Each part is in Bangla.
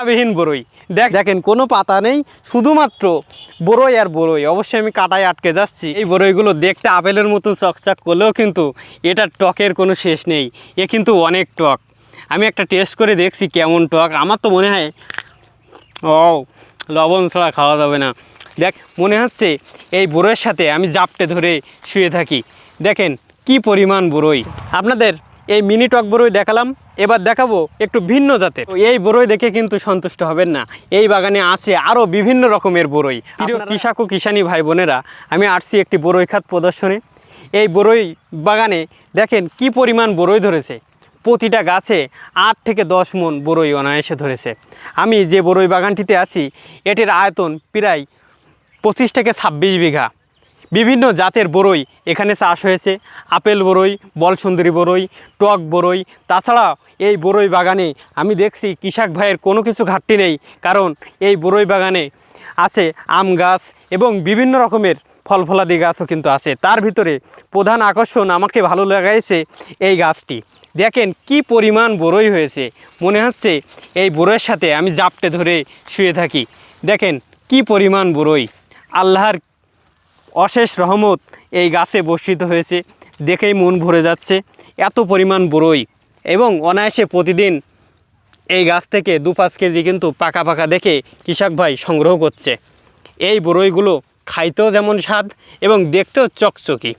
পাতাবিহীন বড়ই দেখ দেখেন, কোনো পাতা নেই, শুধুমাত্র বড়ই আর বড়ই অবশ্যই আমি কাটায় আটকে যাচ্ছি। এই বড়ইগুলো দেখতে আপেলের মতন চকচক করলেও কিন্তু এটার টকের কোনো শেষ নেই। এ কিন্তু অনেক টক। আমি একটা টেস্ট করে দেখছি কেমন টক। আমার তো মনে হয় ও লবণ ছাড়া খাওয়া যাবে না। দেখ, মনে হচ্ছে এই বড়ইয়ের সাথে আমি জাপটে ধরে শুয়ে থাকি। দেখেন, কি পরিমাণ বড়ই আপনাদের এই মিনি টক বড়ই দেখালাম। এবার দেখাবো একটু ভিন্ন জাতের। এই বড়ই দেখে কিন্তু সন্তুষ্ট হবেন না। এই বাগানে আছে আরও বিভিন্ন রকমের প্রিয় কৃষক ও কিষানী ভাই বোনেরা আমি আসছি একটি বড়ই খাত প্রদর্শনে। এই বড়ই বাগানে দেখেন কি পরিমাণ বড়ই ধরেছে। প্রতিটা গাছে আট থেকে দশ মন বড়ই অনায়াসে ধরেছে। আমি যে বড়ই বাগানটিতে আছি এটির আয়তন প্রায় পঁচিশ থেকে ছাব্বিশ বিঘা। বিভিন্ন জাতের বড়ই এখানে চাষ হয়েছে। আপেল বড়ই বলসুন্দরী বড়ই টক বড়ই তাছাড়া এই বড়ই বাগানে আমি দেখছি কৃষক ভাইয়ের কোনো কিছু ঘাটতি নেই, কারণ এই বড়ই বাগানে আছে আম গাছ এবং বিভিন্ন রকমের ফল ফলাদি গাছও কিন্তু আছে। তার ভিতরে প্রধান আকর্ষণ আমাকে ভালো লাগাইছে এই গাছটি। দেখেন কি পরিমাণ বড়ই হয়েছে। মনে হচ্ছে এই বড়ইয়ের সাথে আমি জাপটে ধরে শুয়ে থাকি। দেখেন কি পরিমাণ বড়ই আল্লাহর অশেষ রহমত এই গাছে বর্ষিত হয়েছে। দেখেই মন ভরে যাচ্ছে এত পরিমাণ বড়ই এবং অনায়াসে প্রতিদিন এই গাছ থেকে দু পাঁচ কেজি কিন্তু পাকা পাকা দেখে কৃষক ভাই সংগ্রহ করছে। এই বড়ইগুলো খাইতেও যেমন স্বাদ এবং দেখতেও চকচকি।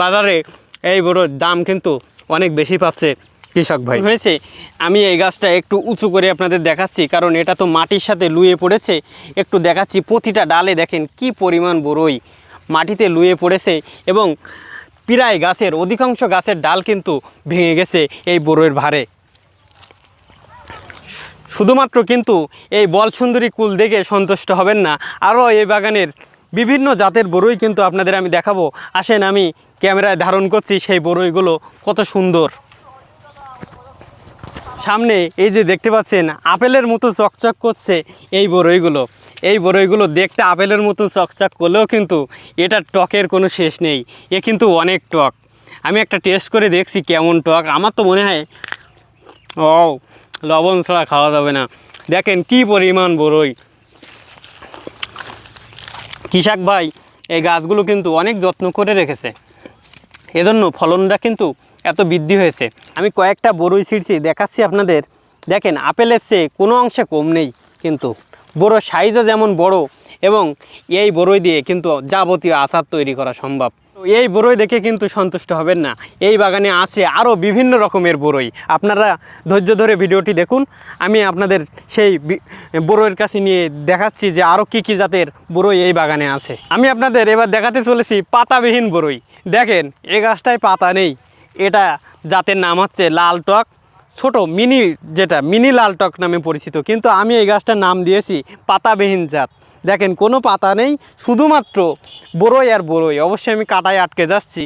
বাজারে এই বড়োর দাম কিন্তু অনেক বেশি পাচ্ছে। কৃষক ভাই। হয়েছে। আমি এই গাছটা একটু উঁচু করে আপনাদের দেখাচ্ছি, কারণ এটা তো মাটির সাথে লুয়ে পড়েছে। একটু দেখাচ্ছি প্রতিটা ডালে দেখেন কি পরিমাণ বড়ই মাটিতে লুয়ে পড়েছে এবং প্রায় গাছের, অধিকাংশ গাছের ডাল কিন্তু ভেঙে গেছে এই বড়ইয়ের ভারে। শুধুমাত্র কিন্তু এই বলসুন্দরী কুল দেখে সন্তুষ্ট হবেন না, আরও এই বাগানের বিভিন্ন জাতের বড়ই কিন্তু আপনাদের আমি দেখাবো। আসেন আমি ক্যামেরায় ধারণ করছি সেই বড়ইগুলো কত সুন্দর। সামনে এই যে দেখতে পাচ্ছেন, আপেলের মতো চকচক করছে এই বড়ইগুলো। এই বড়ইগুলো দেখতে আপেলের মতো চকচক করলেও কিন্তু এটার টকের কোনো শেষ নেই। এ কিন্তু অনেক টক। আমি একটা টেস্ট করে দেখছি কেমন টক। আমার তো মনে হয় ও লবণ ছাড়া খাওয়া যাবে না। দেখেন কি পরিমাণ বড়ই। কৃষক ভাই, এই গাছগুলো কিন্তু অনেক যত্ন করে রেখেছে। এজন্য ফলনটা কিন্তু এত বৃদ্ধি হয়েছে। আমি কয়েকটা বড়ই ছিঁড়ছি, দেখাচ্ছি আপনাদের। দেখেন, আপেলের চেয়ে কোনো অংশে কম নেই কিন্তু। বড় সাইজও যেমন বড় এবং এই বড়ই দিয়ে কিন্তু যাবতীয় আচার তৈরি করা সম্ভব। তো এই বড়ই দেখে কিন্তু সন্তুষ্ট হবেন না। এই বাগানে আছে আরও বিভিন্ন রকমের বড়ই। আপনারা ধৈর্য ধরে ভিডিওটি দেখুন। আমি আপনাদের সেই বি- বড়ইয়ের কাছে নিয়ে দেখাচ্ছি যে আরও কী কী জাতের বড়ই এই বাগানে আছে। আমি আপনাদের এবার দেখাতে চলেছি পাতাবিহীন বড়ই। দেখেন এই গাছটায় পাতা নেই। এটা জাতের নাম হচ্ছে লাল টক। ছোট মিনি যেটা, মিনি লাল টক নামে পরিচিত। কিন্তু আমি এই গাছটার নাম দিয়েছি পাতাবিহীন জাত। দেখেন, কোনো পাতা নেই, শুধুমাত্র বড়ই আর বড়ই। অবশ্যই আমি কাটায় আটকে যাচ্ছি।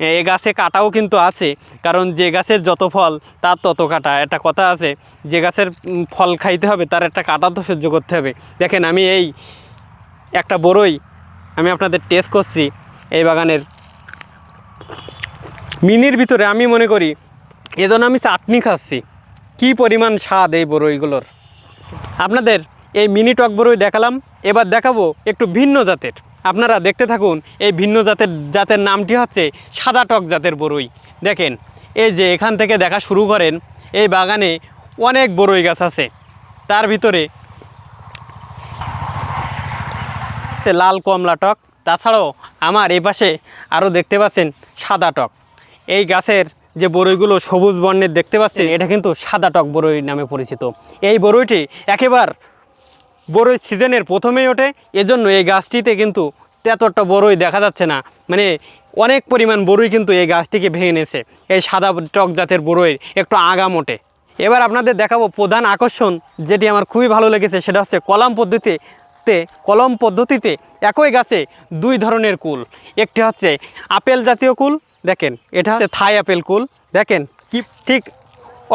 এ গাছে কাটাও কিন্তু আছে, কারণ যে গাছের যত ফল, তার তত কাটা। একটা কথা আছে, যে গাছের ফল খাইতে হবে, তার একটা কাটা তো সহ্য করতে হবে। দেখেন, আমি এই একটা বড়ই, আমি আপনাদের টেস্ট করছি এই বাগানের। মিনির ভিতরে আমি মনে করি, এজন্য আমি চাটনি খাচ্ছি। কি পরিমাণ স্বাদ এই বড়ইগুলোর। আপনাদের এই মিনি টক বড়ই দেখালাম। এবার দেখাবো একটু ভিন্ন জাতের। আপনারা দেখতে থাকুন, এই ভিন্ন জাতের জাতের নামটি হচ্ছে সাদা টক জাতের বড়ই দেখেন, এই যে এখান থেকে দেখা শুরু করেন, এই বাগানে অনেক বড়ই গাছ আছে। তার ভিতরে লাল কমলা টক, তাছাড়াও আমার এই পাশে আরও দেখতে পাচ্ছেন সাদা টক। এই গাছের যে বড়ইগুলো সবুজ বর্ণের দেখতে পাচ্ছেন, এটা কিন্তু সাদা টক বড়ই নামে পরিচিত। এই বড়ইটি একেবার বড়ই সিজনের প্রথমেই ওঠে, এজন্য এই গাছটিতে কিন্তু তেতরটা বড়ই দেখা যাচ্ছে না। মানে অনেক পরিমাণ বড়ই কিন্তু এই গাছটিকে ভেঙে নিয়েছে। এই সাদা টক জাতের বড়ই একটু আগা মোটে এবার আপনাদের দেখাবো প্রধান আকর্ষণ, যেটি আমার খুবই ভালো লেগেছে, সেটা হচ্ছে কলাম পদ্ধতিতে, কলম পদ্ধতিতে একই গাছে দুই ধরনের কুল। একটি হচ্ছে আপেল জাতীয় কুল, দেখেন, এটা হচ্ছে থাই আপেল কুল, দেখেন, কি ঠিক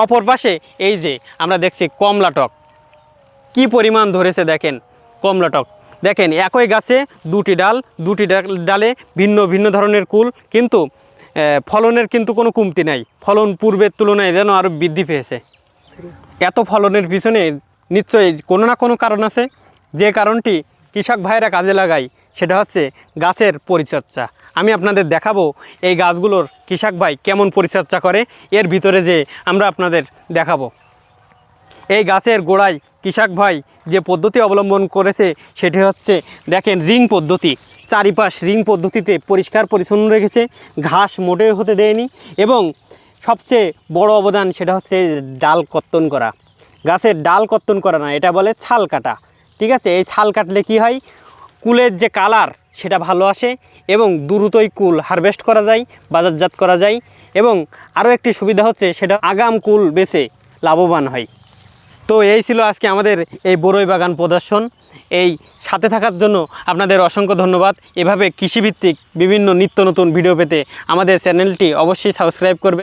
অপর পাশে এই যে, আমরা দেখছি কমলা টক। কি পরিমাণ ধরেছে দেখেন কমলাটক দেখেন, একই গাছে দুটি ডাল, দুটি ডাল- ভিন্ন ভিন্ন ধরনের কুল, কিন্তু ফলনের কিন্তু কোনো কমতি নাই। ফলন পূর্বের তুলনায় যেন আরও বৃদ্ধি পেয়েছে। এত ফলনের পিছনে নিশ্চয়ই কোনো না কোনো কারণ আছে। যে কারণটি কৃষক ভাইরা কাজে লাগায়, সেটা হচ্ছে গাছের পরিচর্যা। আমি আপনাদের দেখাবো এই গাছগুলোর কৃষক ভাই কেমন পরিচর্যা করে। এর ভিতরে যে আমরা আপনাদের দেখাবো। এই গাছের গোড়ায় কৃষক ভাই যে পদ্ধতি অবলম্বন করেছে সেটি হচ্ছে, দেখেন রিং পদ্ধতি। চারিপাশ রিং পদ্ধতিতে পরিষ্কার পরিচ্ছন্ন রেখেছে, ঘাস মোটেও হতে দেয়নি এবং সবচেয়ে বড় অবদান সেটা হচ্ছে ডাল কর্তন করা। গাছের ডাল কর্তন করা না, এটা বলে ছাল কাটা। ঠিক আছে? এই ছাল কাটলে কি হয়? কুলের যে কালার সেটা ভালো আসে এবং দ্রুতই কুল হারভেস্ট করা যায়, বাজারজাত করা যায় এবং আরও একটি সুবিধা হচ্ছে সেটা আগাম কুল বেছে লাভবান হয়। তো এই ছিল আজকে আমাদের এই বরই বাগান প্রদর্শন। এই সাথে থাকার জন্য আপনাদের অসংখ্য ধন্যবাদ। এভাবে কৃষিভিত্তিক বিভিন্ন নিত্য নতুন ভিডিও পেতে আমাদের চ্যানেলটি অবশ্যই সাবস্ক্রাইব করবে।